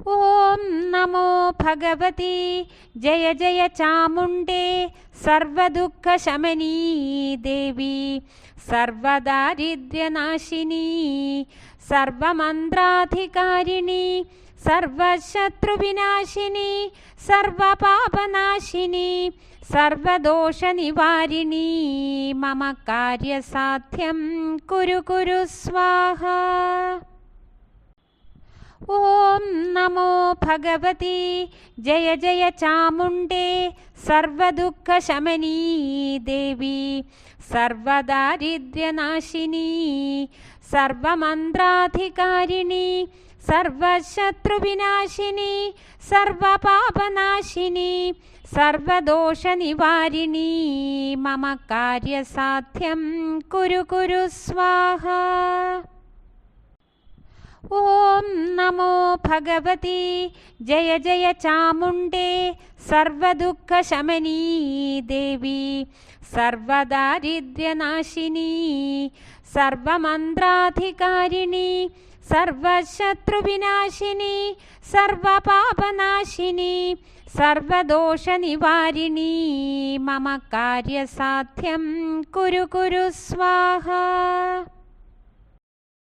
ഓം നമോ ഭഗവതി. ജയ ജയ ചാമുണ്ടേ സർവദുഃഖ ശമനീ ദേവി. സർവദാരിദ്ര്യനാശിനി. സർവമന്ത്രാധികാരിണി. സർവശത്രുവിനാശിനി. സർവപാപനാശിനി. സർവദോഷനിവാരിണി. മമ കാര്യസാധ്യം. കുരു കുരു സ്വാഹ. ഓം നമോ ഭഗവതി. ജയ ജയ ചാമുണ്ടേ സർവദുഃഖശമനീ ദേവി. സർവദാരിദ്ര്യനാശിനി. സർവമന്ത്രാധികാരിണി. സർവശത്രുവിനാശിനി. സർവപാപനാശിനി. സർവദോഷനിവാരിണി. മമ കാര്യസാധ്യം. കുരു കുരു സ്വാഹ. ഓം നമോ ഭഗവതി. ജയ ജയ ചാമുണ്ടേ സർവദുഃഖ ശമനീ ദേവി. സർവദാരിദ്ര്യനാശിനീ. സർവമന്ത്രാധികാരിണി. സർവശത്രുവിനാശിനി. സർവപാപനാശിനി. സർവദോഷനിവാരിണി. മമ കാര്യസാധ്യം. കുരു കുരു സ്വാഹാ.